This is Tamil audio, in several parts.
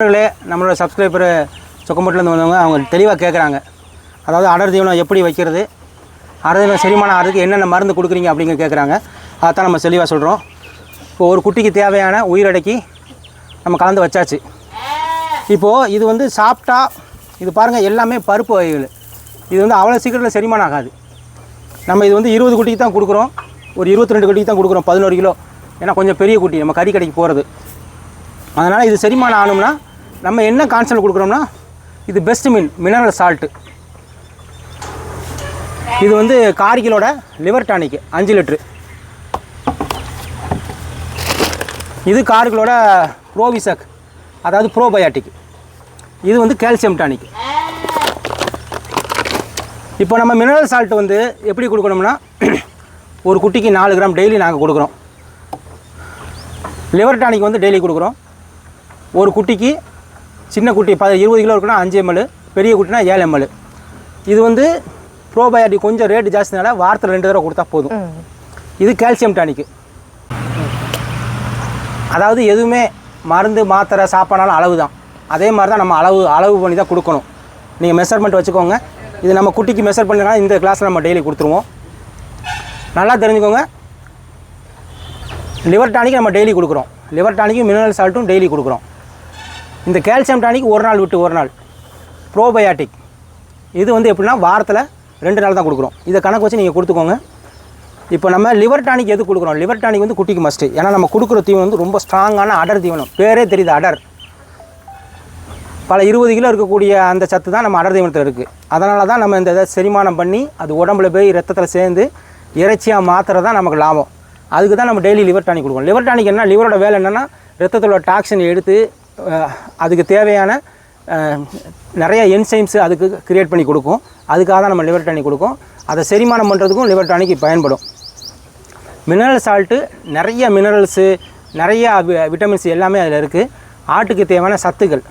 நண்பர்களே நம்மளோட சப்ஸ்கிரைபர் சொக்கம்பட்டிலேருந்து வந்தவங்க அவங்க தெளிவாக கேட்குறாங்க அதாவது அடர் தீவனம் எப்படி வைக்கிறது அடர் தீவனம் செரிமானம் ஆகிறதுக்கு என்னென்ன மருந்து கொடுக்குறீங்க அப்படிங்க கேட்குறாங்க அதைத்தான் நம்ம தெளிவாக சொல்கிறோம் இப்போ ஒரு குட்டிக்கு தேவையான உயிரடக்கி நம்ம கலந்து வச்சாச்சு. இப்போது இது வந்து சாப்பிட்டா இது பாருங்கள் எல்லாமே பருப்பு வகைகள். இது வந்து அவ்வளோ சீக்கிரத்தில் செரிமானம் ஆகாது. நம்ம இது வந்து இருபது குட்டிக்கு தான் கொடுக்குறோம். ஒரு இருபத்தி ரெண்டு குட்டிக்கு தான் கொடுக்குறோம் பதினோரு கிலோ. ஏன்னா கொஞ்சம் பெரிய குட்டி நம்ம கறி கடைக்கு போகிறது அதனால் இது செரிமானம் ஆகணும்னா நம்ம என்ன கான்செப்ட் கொடுக்குறோம்னா இது பெஸ்ட் மீன் மினரல் சால்ட்டு இது வந்து காரிகளோட லிவர் டானிக் அஞ்சு லிட்ரு இது கார்களோட ப்ரோவிசக் அதாவது ப்ரோபயாட்டிக் இது வந்து கால்சியம் டானிக் இப்போ நம்ம மினரல் சால்ட் வந்து எப்படி கொடுக்கணும்னா ஒரு குட்டிக்கு நாலு கிராம் டெய்லி நாங்கள் கொடுக்குறோம். லிவர் டானிக் வந்து டெய்லி கொடுக்குறோம். ஒரு குட்டிக்கு சின்ன குட்டி ப இருபது கிலோ இருக்குன்னா அஞ்சு எம்எல் பெரிய குட்டினா ஏழு எம்எல் இது வந்து ப்ரோபயாட்டிக் கொஞ்சம் ரேட்டு ஜாஸ்தினால வாரத்தில் ரெண்டு தடவை கொடுத்தா போதும். இது கால்சியம் டானிக்கு அதாவது எதுவுமே மருந்து மாத்திரை சாப்பாடாலும் அளவு தான் அதே மாதிரி தான் நம்ம அளவு அளவு பண்ணி தான் கொடுக்கணும். நீங்கள் மெஷர்மெண்ட் வச்சுக்கோங்க. இது நம்ம குட்டிக்கு மெஷர் பண்ணினா இந்த கிளாஸில் நம்ம டெய்லி கொடுத்துருவோம். நல்லா தெரிஞ்சுக்கோங்க. லிவர் டானிக் நம்ம டெய்லி கொடுக்குறோம். லிவர் டானிக்கும் மினரல் சால்ட்டும் டெய்லி கொடுக்குறோம். இந்த கால்சியம் டானிக் ஒரு நாள் விட்டு ஒரு நாள். ப்ரோபயாட்டிக் இது வந்து எப்படின்னா வாரத்தில் ரெண்டு நாள் தான் கொடுக்குறோம். இதை கணக்கு வச்சு நீங்கள் கொடுத்துக்கோங்க. இப்போ நம்ம லிவர் டானிக் எது கொடுக்குறோம்? லிவர் டானிக் வந்து குட்டிக்கு மஸ்ட்டு ஏன்னா நம்ம கொடுக்குற தீவனம் வந்து ரொம்ப ஸ்ட்ராங்கான அடர் தீவனம். பேரே தெரியுது அடர். பல இருபது கிலோ இருக்கக்கூடிய அந்த சத்து தான் நம்ம அடர் தீவனத்தில் இருக்குது அதனால தான் நம்ம இந்த இதை செரிமானம் பண்ணி அது உடம்புல போய் ரத்தத்தில் சேர்ந்து இறைச்சியாக மாத்திரை தான் நமக்கு லாபம். அதுக்கு தான் நம்ம டெய்லி லிவர் டானிக் கொடுக்கணும் லிவர் டானிக் என்ன? லிவரோட வேலை என்னென்னா ரத்தத்தில் உள்ள டாக்ஸின் எடுத்து அதுக்கு தேவையான நிறைய என்சைம்ஸ் அதுக்கு க்ரியேட் பண்ணி கொடுக்கும். அதுக்காக தான் நம்ம லிவர் டானிக் கொடுக்கும். அதை செரிமானம் பண்ணுறதுக்கும் லிவர் டானிக் பயன்படும். மினரல் சால்ட்டு நிறைய மினரல்ஸு நிறைய வி- விட்டமின்ஸ் எல்லாமே அதில் இருக்குது ஆட்டுக்கு தேவையான சத்துக்கள்.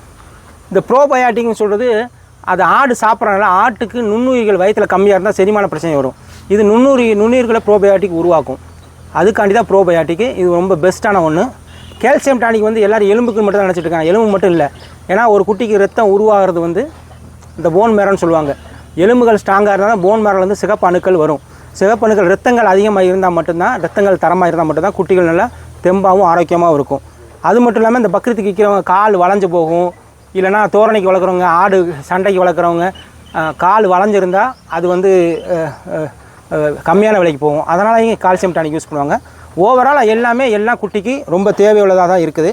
இந்த ப்ரோபயாட்டிக்னு சொல்கிறது அது ஆடு சாப்பிட்றதுனால ஆட்டுக்கு நுண்ணுயிர்கள் வயிற்றில் கம்மியாக இருந்தால் செரிமான பிரச்சனை வரும். இது நுண்ணுயிர் நுண்ணுயிர்களை ப்ரோபயாட்டிக் உருவாக்கும். அதுக்காண்டி தான் ப்ரோபயாட்டிக்கு இது ரொம்ப பெஸ்ட்டான ஒன்று கால்சியம் டானிக் வந்து எல்லாரும் எலும்புக்கு மட்டும் தான் நினச்சிட்டு இருக்காங்க. எலும்பு மட்டும் இல்லை. ஏன்னா ஒரு குட்டிக்கு ரத்தம் உருவாகிறது வந்து இந்த போன் மேரம்னு சொல்லுவாங்க. எலும்புகள் ஸ்ட்ராங்காக இருந்தால் தான் போன் மேரில் வந்து சிகப்பு அணுக்கள் வரும். சிகப்பு அணுக்கள் ரத்தங்கள் அதிகமாக இருந்தால் மட்டும்தான் ரத்தங்கள் தரமாக இருந்தால் மட்டும்தான் குட்டிகள் நல்லா தெம்பாகவும் ஆரோக்கியமாகவும் இருக்கும். அது மட்டும் இல்லாமல் இந்த பக்ரீத்துக்கு விற்கிறவங்க கால் வளைஞ்சு போகும். இல்லைன்னா தோரணைக்கு வளர்க்குறவங்க ஆடு சண்டைக்கு வளர்க்குறவங்க கால் வளைஞ்சிருந்தால் அது வந்து கம்மியான விலைக்கு போகும். அதனால் இங்கே கால்சியம் டானிக் யூஸ் பண்ணுவாங்க. ஓவரால் எல்லாமே எல்லா குட்டிக்கு ரொம்ப தேவையுள்ளதாக தான் இருக்குது.